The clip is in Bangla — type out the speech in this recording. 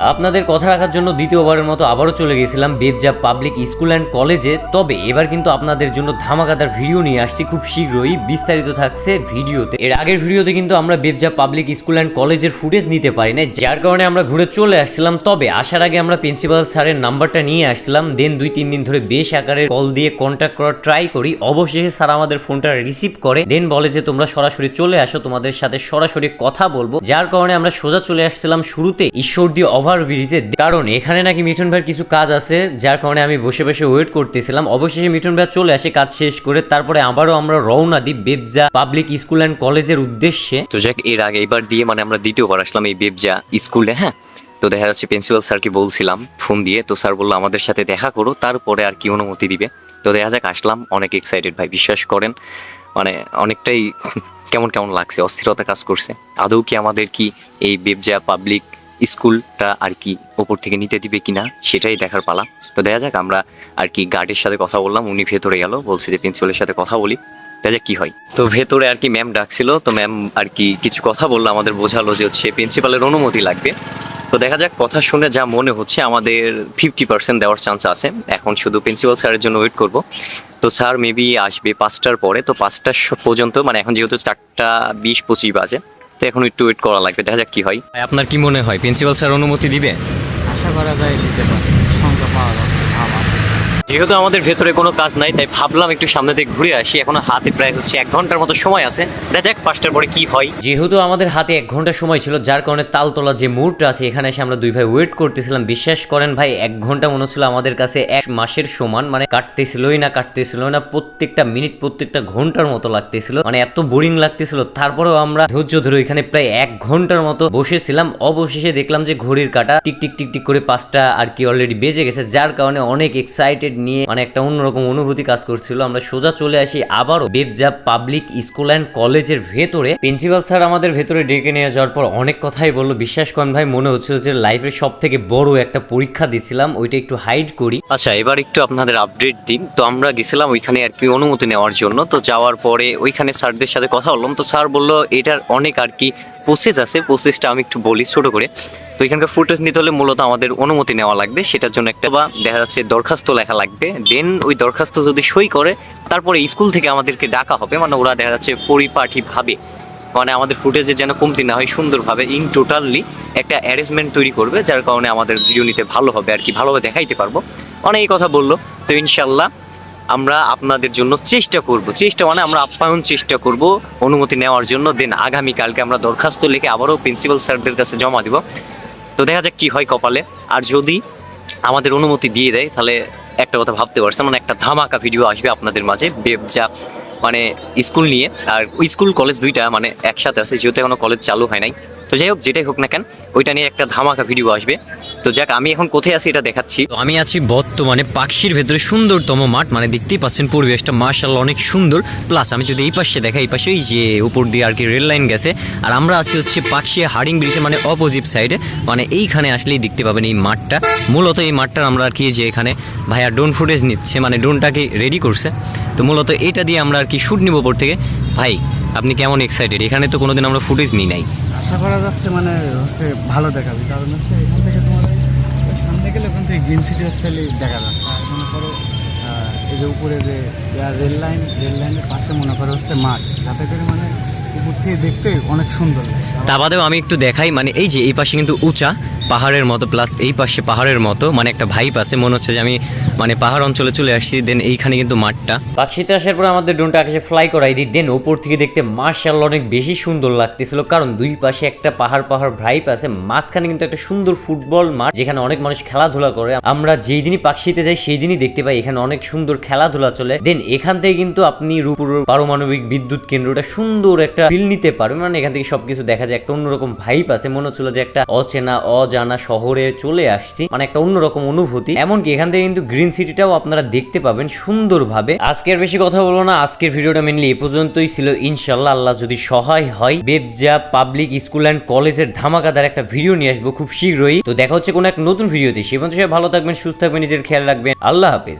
আপনাদের কথা রাখার জন্য দ্বিতীয়বারের মতো আবারও চলে গেছিলাম বেবজা পাবলিক স্কুল অ্যান্ড কলেজে। তবে এবার কিন্তু আপনাদের জন্য ধামাকাদার ভিডিও নিয়ে আসছি খুব শীঘ্রই। বিস্তারিত থাকছে ভিডিওতে। এর আগের ভিডিওতে কিন্তু আমরা বেবজা পাবলিক স্কুল অ্যান্ড কলেজের ফুটেজ নিতে পারি না যার কারণে আমরা ঘুরে চলে আসছিলাম। তবে আসার আগে আমরা প্রিন্সিপাল স্যারের নাম্বারটা নিয়ে আসছিলাম। দেন দুই তিন দিন ধরে বেশ আকারে কল দিয়ে কন্ট্যাক্ট করার ট্রাই করি। অবশেষে স্যার আমাদের ফোনটা রিসিভ করে। দেন বলে যে, তোমরা সরাসরি চলে আসো। তোমাদের সাথে সরাসরি কথা বলব। যার কারণে আমরা সোজা চলে আসছিলাম শুরুতে। ঈশ্বরদী ওভার ব্রিজে কারণ এখানে নাকি মিঠুন ভাইয়ের কিছু কাজ আছে, যার কারণে আমি বসে বসে ওয়েট করতেছিলাম। অবশেষে মিঠুন ভাই চলে আসে, কাজ শেষ করে তারপরে আবারও আমরা রওনা দিই বেবজা পাবলিক স্কুল অ্যান্ড কলেজের উদ্দেশ্যে। তো যাক, এর আগে এবার দিয়ে মানে আমরা দ্বিতীয়বার আসলাম এই বেবজা স্কুলে হ্যাঁ? তো দেখা যাচ্ছে প্রিন্সিপাল স্যারকে বলছিলাম ফোন দিয়ে, তো স্যার বলল, আমাদের সাথে দেখা করো, তারপরে আর কি অনুমতি দিবে। তো দেখা যাক, আসলাম, অনেক এক্সাইটেড ভাই, বিশ্বাস করেন মানে অনেকটাই, কেমন কেমন লাগছে, অস্থিরতা কাজ করছে। আদৌ কি আমাদের কি এই বেবজা পাবলিক স্কুলটা আর কি ওপর থেকে নিতে দিবে কিনা সেটাই দেখার পালা। তো দেখা যাক, আমরা আর কি গার্ডের সাথে কথা বললাম, উনি ভেতরে গেল, বলছে যে প্রিন্সিপালের সাথে কথা বলি। দেখা যাক কি হয়। তো ভেতরে আর কি ম্যাম ডাকছিল, তো ম্যাম আর কি কিছু কথা বলল, আমাদের বোঝালো যে হচ্ছে প্রিন্সিপালের অনুমতি লাগবে। তো দেখা যাক, কথা শুনে যা মনে হচ্ছে, আমাদের ফিফটি পার্সেন্ট দেওয়ার চান্স আছে। এখন শুধু প্রিন্সিপাল স্যারের জন্য ওয়েট করব। তো স্যার মেবি আসবে পাঁচটার পরে, তো পাঁচটা পর্যন্ত মানে এখন যেহেতু চারটা বিশ পঁচিশ বাজে তো এখন একটু ওয়েট করা লাগবে দেখা যাক কি হয়। আপনার কি মনে হয়? প্রিন্সিপাল স্যার অনুমতি দিবে? আশা করা যায় দিতে পারে। সংখ্যা পাওয়া যাচ্ছে ভাব আছে যেহেতু আমাদের ভেতরে কোনো কাজ নাই, তাই ভাবলাম একটু সামনে দিকে ঘুরে আসি। এখনও হাতে প্রায় হচ্ছে এক ঘণ্টার মতো সময় আছে। দেখা পাঁচটার পরে কি হয়। যেহেতু আমাদের হাতে এক ঘণ্টা সময় ছিল, যার কারণে তালতলা যে মুহূর্ত আছে, এখানে এসে আমরা দুই ভাই ওয়েট করতেছিলাম। বিশ্বাস করেন ভাই, এক ঘণ্টা মনে হচ্ছিল আমাদের কাছে এক মাসের সমান। মানে কাটতেছিলই না কাটতেছিল না, প্রত্যেকটা মিনিট প্রত্যেকটা ঘণ্টার মতো লাগতেছিল। মানে এত বোরিং লাগতেছিল। তারপরেও আমরা ধৈর্য ধরে এখানে প্রায় এক ঘণ্টার মতো বসেছিলাম। অবশেষে দেখলাম যে ঘড়ির কাটা টিক টিক টিক টিক করে পাঁচটা আর কি অলরেডি বেজে গেছে, যার কারণে অনেক এক্সাইটেড নিয়ে মানে একটা অন্যরকম অনুভূতি কাজ করছিল। আমরা সোজা চলে আসি আবারও বেবজা পাবলিক স্কুল অ্যান্ড কলেজের ভেতরে। প্রিন্সিপাল স্যার আমাদের ভেতরে ডেকে নিয়ে যাওয়ার পর অনেক কথাই বলল। বিশ্বাস করেন ভাই, মনে হচ্ছিল যে লাইফের সব থেকে বড় একটা পরীক্ষা দিছিলাম, ওইটা একটু হাইড করি। আচ্ছা এবার একটু আপনাদের আপডেট দিন তো আমরা গেছিলাম ওইখানে আর কি অনুমতি নেওয়ার জন্য। তো যাওয়ার পরে ওইখানে স্যারদের সাথে কথা বললাম। তো স্যার বলল, এটার অনেক আর কি প্রসেস আছে প্রসেসটা আমি একটু বলি ছোট করে। তো এখানকার ফুটেজ নিতে হলে মূলত আমাদের অনুমতি নেওয়া লাগবে, সেটার জন্য একটা বা দেখা যাচ্ছে দরখাস্ত লেখা লাগবে। দেন ওই দরখাস্ত যদি সই করে, তারপরে স্কুল থেকে আমাদেরকে ডাকা হবে মানে ওরা দেখা যাচ্ছে পরিপাটিভাবে মানে আমাদের ফুটেজে যেন কমতি না হয় সুন্দরভাবে ইন টোটালি একটা অ্যারেঞ্জমেন্ট তৈরি করবে, যার কারণে আমাদের ভিডিও নিতে ভালো হবে আর কি, ভালোভাবে দেখাইতে পারব। অনেক কথা বলল, তো ইনশাল্লাহ আমরা আপনাদের জন্য চেষ্টা করব। চেষ্টা মানে আমরা আপ্যায়ন চেষ্টা করব অনুমতি নেওয়ার জন্য। দেন আগামীকালকে আমরা দরখাস্ত লিখে আবারও প্রিন্সিপাল স্যারদের কাছে জমা দিব। তো দেখা যাক কি হয় কপালে। আর যদি আমাদের অনুমতি দিয়ে দেয়, তাহলে একটা কথা ভাবতে পারছেন মানে একটা ধামাকা ভিডিও আসবে আপনাদের মাঝে। বেবজা মানে স্কুল নিয়ে। আর স্কুল, কলেজ দুইটা মানে একসাথে আছে, যেহেতু এখনও কলেজ চালু হয় নাই। তো যাই হোক, যেটাই হোক না কেন, ওইটা নিয়ে একটা ধামাকা ভিডিও আসবে। তো যাক, আমি এখন কোথায় আছি এটা দেখাচ্ছি। তো আমি আছি বর্তমানে পাখির ভেতরে, সুন্দরতম মাঠ মানে দেখতেই পাচ্ছেন পরিবেশটা মার্শাল্লাহ অনেক সুন্দর। প্লাস আমি যদি এই পাশে দেখা এই পাশেই যে উপর দিয়ে আর কি রেল লাইন গেছে, আর আমরা আছি হচ্ছে পাকশিয়া হারিং ব্রিজে মানে অপোজিট সাইডে মানে এইখানে আসলেই দেখতে পাবেন এই মাঠটা। মূলত এই মাঠটা আমরা আর কি যে এখানে ভাইয়া ড্রোন ফুটেজ নিচ্ছে মানে ড্রোনটাকে রেডি করছে। তো মূলত এটা দিয়ে আমরা আর কি শ্যুট নিব ওপর থেকে। ভাই, আপনি কেমন এক্সাইটেড এখানে তো কোনোদিন আমরা ফুটেজ নিই নাই। আশা করা যাচ্ছে মানে হচ্ছে ভালো দেখাবে। কারণ হচ্ছে এখান থেকে তোমার সামনে গেলে ওখান থেকে গ্রিন সিটি হচ্ছে দেখা যাচ্ছে। মনে করো এই যে উপরে যে রেল লাইন, রেল লাইনের পাশে মনে করো হচ্ছে মাঠ। যাতে করে মানে উপর থেকে দেখতে অনেক সুন্দর লাগে। তা বাদেও আমি একটু দেখাই মানে এই যে এই পাশে কিন্তু উঁচা, পাহাড়ের মতো প্লাস এই পাশে পাহাড়ের মতো মানে একটা ভাইপ আছে, মনে হচ্ছে যে আমি মানে পাহাড় অঞ্চলে চলে আসছি দেন এইখানে কিন্তু মাঠটা। পাখিতে আসার পর আমাদের ড্রোনটা আকাশে ফ্লাই করাই দিই দেন ওপর থেকে দেখতে মার্শাল অনেক বেশি সুন্দর লাগতেছিল, কারণ দুই পাশে একটা পাহাড় পাহাড় ভাইপ আছে, মাঝখানে কিন্তু একটা সুন্দর ফুটবল মাঠ, যেখানে অনেক মানুষ খেলাধুলা করে। আমরা যেই দিনই পাখিতে যাই, সেই দিনই দেখতে পাই এখানে অনেক সুন্দর খেলাধুলা চলে। দেন এখান থেকে কিন্তু আপনি রূপপুর পারমাণবিক বিদ্যুৎ কেন্দ্রটা সুন্দর একটা ফিল নিতে পারবেন মানে এখান থেকে সবকিছু দেখা যায় একটা অন্যরকম ভাইপ আছে, মনে হচ্ছিল যে একটা অচেনা, অজানা শহরে চলে আসছি। মানে একটা অন্যরকম অনুভূতি। এমনকি এখান থেকে কিন্তু গ্রিন সিটিটাও আপনারা দেখতে পাবেন সুন্দরভাবে। আজকের বেশি কথা বলব না। আজকের ভিডিওটা মেনলি এ পর্যন্তই ছিল। ইনশাল্লাহ আল্লাহ যদি সহায় হয়, বেবজা পাবলিক স্কুল অ্যান্ড কলেজের ধামাকাদার একটা ভিডিও নিয়ে আসব খুব শীঘ্রই। তো দেখা হচ্ছে কোনো এক নতুন ভিডিওতে সে পর্যন্ত ভালো থাকবেন, সুস্থ থাকবেন, নিজের খেয়াল রাখবেন। আল্লাহ হাফেজ।